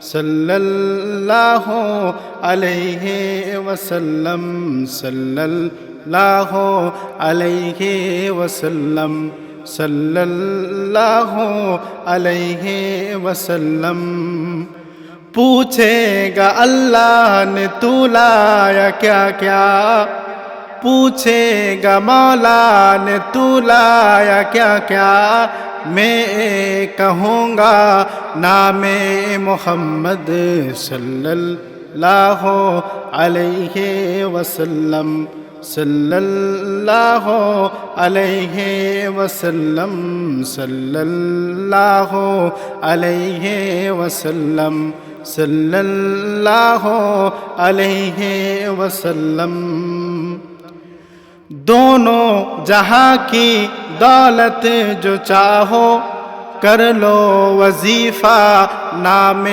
صلی اللہ علیہ وسلم صلی اللہ علیہ وسلم صلی اللہ علیہ وسلم۔ پوچھے گا اللہ نے تو لایا کیا کیا؟ پوچھے گا مولا نے تو لایا کیا کیا؟ میں کہوں گا نام محمد صلی اللہ علیہ وسلم صلی اللہ علیہ وسلم صلی اللہ علیہ وسلم صلی اللہ علیہ وسلم دونوں جہاں کی دولت جو چاہو کر لو وظیفہ نام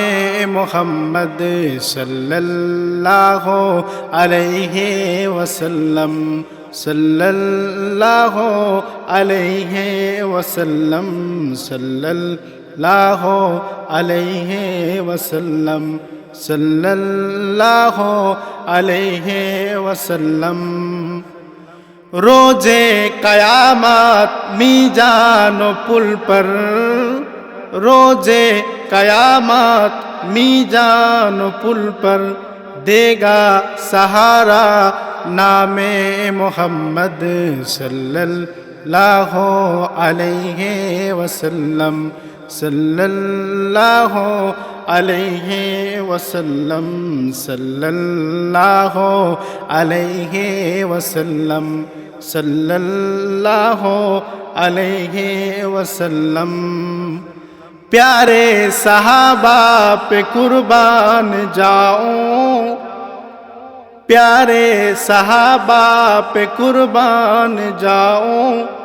محمد صلی اللہ علیہ وسلم صلی اللہ علیہ وسلم صلی اللہ علیہ وسلم صلی اللہ علیہ وسلم روزے قیامت می جانو پل پر۔ روزے قیامت می جانو پل پر۔ دے گا سہارا نام محمد صلی اللہ علیہ وسلم۔ صلی اللہ علیہ وسلم صلی اللہ علیہ وسلم صلی اللہ علیہ وسلم پیارے صحابہ پہ قربان جاؤں پیارے صحابہ پہ قربان جاؤں